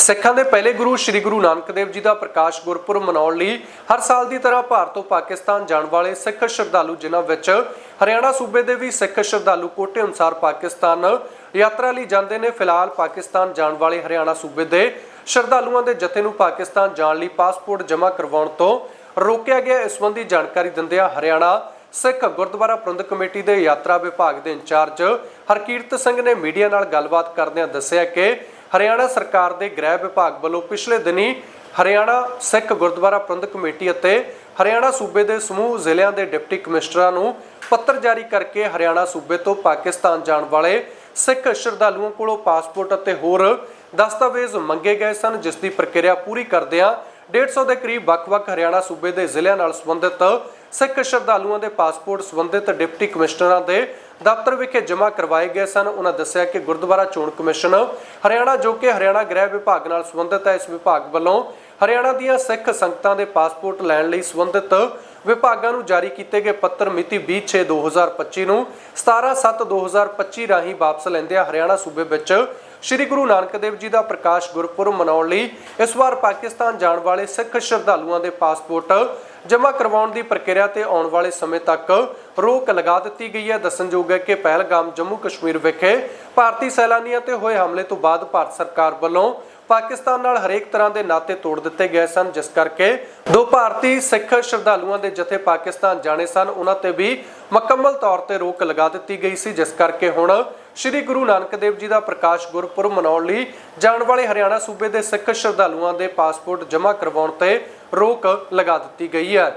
ਸਿੱਖਾਂ ਦੇ ਪਹਿਲੇ ਗੁਰੂ ਸ੍ਰੀ ਗੁਰੂ ਨਾਨਕ ਦੇਵ ਜੀ ਦਾ ਪ੍ਰਕਾਸ਼ ਗੁਰਪੁਰਬ ਮਨਾਉਣ ਲਈ ਹਰ ਸਾਲ ਦੀ ਤਰ੍ਹਾਂ ਭਾਰਤ ਤੋਂ ਪਾਕਿਸਤਾਨ ਜਾਣ ਵਾਲੇ ਸਿੱਖ ਸ਼ਰਧਾਲੂ, ਜਿਨ੍ਹਾਂ ਵਿੱਚ ਹਰਿਆਣਾ ਸੂਬੇ ਦੇ ਵੀ ਸਿੱਖ ਸ਼ਰਧਾਲੂ ਕੋਟੇ ਅਨੁਸਾਰ ਪਾਕਿਸਤਾਨ ਯਾਤਰਾ ਲਈ ਜਾਂਦੇ ਨੇ, ਫਿਲਹਾਲ ਪਾਕਿਸਤਾਨ ਜਾਣ ਵਾਲੇ ਹਰਿਆਣਾ ਸੂਬੇ ਦੇ ਸ਼ਰਧਾਲੂਆਂ ਦੇ ਜਥੇ ਨੂੰ ਪਾਕਿਸਤਾਨ ਜਾਣ ਲਈ ਪਾਸਪੋਰਟ ਜਮ੍ਹਾਂ ਕਰਵਾਉਣ ਤੋਂ ਰੋਕਿਆ ਗਿਆ। ਇਸ ਸੰਬੰਧੀ ਜਾਣਕਾਰੀ ਦਿੰਦਿਆਂ ਹਰਿਆਣਾ ਸਿੱਖ ਗੁਰਦੁਆਰਾ ਪ੍ਰਬੰਧਕ ਕਮੇਟੀ ਦੇ ਯਾਤਰਾ ਵਿਭਾਗ ਦੇ ਇੰਚਾਰਜ ਹਰਕੀਰਤ ਸਿੰਘ ਨੇ ਮੀਡੀਆ ਨਾਲ ਗੱਲਬਾਤ ਕਰਦਿਆਂ ਦੱਸਿਆ ਕਿ ਹਰਿਆਣਾ ਸਰਕਾਰ ਦੇ ਗ੍ਰਹਿ ਵਿਭਾਗ ਵੱਲੋਂ ਪਿਛਲੇ ਦਿਨੀ ਹਰਿਆਣਾ ਸਿੱਖ ਗੁਰਦੁਆਰਾ ਪ੍ਰਬੰਧਕ ਕਮੇਟੀ ਅਤੇ ਹਰਿਆਣਾ ਸੂਬੇ ਦੇ ਸਮੂਹ ਜ਼ਿਲ੍ਹਿਆਂ ਦੇ ਡਿਪਟੀ ਕਮਿਸ਼ਨਰਾਂ ਨੂੰ ਪੱਤਰ ਜਾਰੀ ਕਰਕੇ ਹਰਿਆਣਾ ਸੂਬੇ ਤੋਂ ਪਾਕਿਸਤਾਨ ਜਾਣ ਵਾਲੇ ਸਿੱਖ ਸ਼ਰਧਾਲੂਆਂ ਕੋਲੋਂ ਪਾਸਪੋਰਟ ਅਤੇ ਹੋਰ ਦਸਤਾਵੇਜ਼ ਮੰਗੇ ਗਏ ਸਨ, ਜਿਸ ਦੀ ਪ੍ਰਕਿਰਿਆ ਪੂਰੀ ਕਰਦਿਆਂ 150 ਦੇ ਕਰੀਬ ਵੱਖ-ਵੱਖ ਹਰਿਆਣਾ ਸੂਬੇ ਦੇ ਜ਼ਿਲ੍ਹਿਆਂ ਨਾਲ ਸੰਬੰਧਿਤ ਸਿੱਖ ਸ਼ਰਧਾਲੂਆਂ ਦੇ ਪਾਸਪੋਰਟ ਸੰਬੰਧਿਤ ਡਿਪਟੀ ਕਮਿਸ਼ਨਰਾਂ ਦੇ ਦਫ਼ਤਰ ਵਿਖੇ ਜਮ੍ਹਾਂ ਕਰਵਾਏ ਗਏ ਸਨ। ਉਹਨਾਂ ਦੱਸਿਆ ਕਿ ਗੁਰਦੁਆਰਾ ਚੋਣ ਕਮਿਸ਼ਨ ਹਰਿਆਣਾ ਜੋ ਕਿ ਹਰਿਆਣਾ ਗ੍ਰਹਿ ਵਿਭਾਗ ਨਾਲ ਸੰਬੰਧਿਤ ਹੈ, ਇਸ ਵਿਭਾਗ ਵੱਲੋਂ ਹਰਿਆਣਾ ਦੀਆਂ ਸਿੱਖ ਸੰਗਤਾਂ ਦੇ ਪਾਸਪੋਰਟ ਲੈਣ ਲਈ ਸੰਬੰਧਿਤ ਵਿਭਾਗਾਂ ਨੂੰ ਜਾਰੀ ਕੀਤੇ ਗਏ ਪੱਤਰ ਮਿਤੀ 20/6/2025 ਨੂੰ 17/7/2025 ਰਾਹੀਂ ਵਾਪਸ ਲੈਂਦਿਆਂ ਹਰਿਆਣਾ ਸੂਬੇ ਵਿੱਚ ਸ੍ਰੀ ਗੁਰੂ ਨਾਨਕ ਦੇਵ ਜੀ ਦਾ ਪ੍ਰਕਾਸ਼ ਗੁਰਪੁਰਬ ਮਨਾਉਣ ਲਈ ਇਸ ਵਾਰ ਪਾਕਿਸਤਾਨ ਜਾਣ ਵਾਲੇ ਸਿੱਖ ਸ਼ਰਧਾਲੂਆਂ ਦੇ ਪਾਸਪੋਰਟ ਜਮ੍ਹਾਂ ਕਰਵਾਉਣ ਦੀ ਪ੍ਰਕਿਰਿਆ ਤੇ ਆਉਣ ਵਾਲੇ ਸਮੇਂ ਤੱਕ ਰੋਕ ਲਗਾ ਦਿੱਤੀ ਗਈ ਹੈ। ਦੱਸਣਯੋਗ ਹੈ ਕਿ ਪਹਿਲਗਾਮ ਜੰਮੂ ਕਸ਼ਮੀਰ ਵਿਖੇ ਭਾਰਤੀ ਸੈਲਾਨੀਆਂ ਤੇ ਹੋਏ ਹਮਲੇ ਤੋਂ ਬਾਅਦ ਭਾਰਤ ਸਰਕਾਰ ਵੱਲੋਂ ਪਾਕਿਸਤਾਨ ਨਾਲ ਹਰੇਕ ਤਰ੍ਹਾਂ ਦੇ ਨਾਤੇ ਤੋੜ ਦਿੱਤੇ ਗਏ ਸਨ, ਜਿਸ ਕਰਕੇ ਦੋ ਭਾਰਤੀ ਸਿੱਖ ਸ਼ਰਧਾਲੂਆਂ ਦੇ ਜਥੇ ਪਾਕਿਸਤਾਨ ਜਾਣੇ ਸਨ। ਉਹਨਾਂ ਤੇ ਵੀ ਮੁਕੰਮਲ ਤੌਰ ਤੇ ਰੋਕ ਲਗਾ ਦਿੱਤੀ ਗਈ ਸੀ, ਜਿਸ ਕਰਕੇ ਹੁਣ ਸ੍ਰੀ ਗੁਰੂ ਨਾਨਕ ਦੇਵ ਜੀ ਦਾ ਪ੍ਰਕਾਸ਼ ਗੁਰਪੁਰਬ ਮਨਾਉਣ ਲਈ ਜਾਣ ਵਾਲੇ ਹਰਿਆਣਾ ਸੂਬੇ ਦੇ ਸਿੱਖ ਸ਼ਰਧਾਲੂਆਂ ਦੇ ਪਾਸਪੋਰਟ ਜਮ੍ਹਾਂ ਕਰਵਾਉਣ ਤੇ ਰੋਕ ਲਗਾ ਦਿੱਤੀ ਗਈ ਹੈ।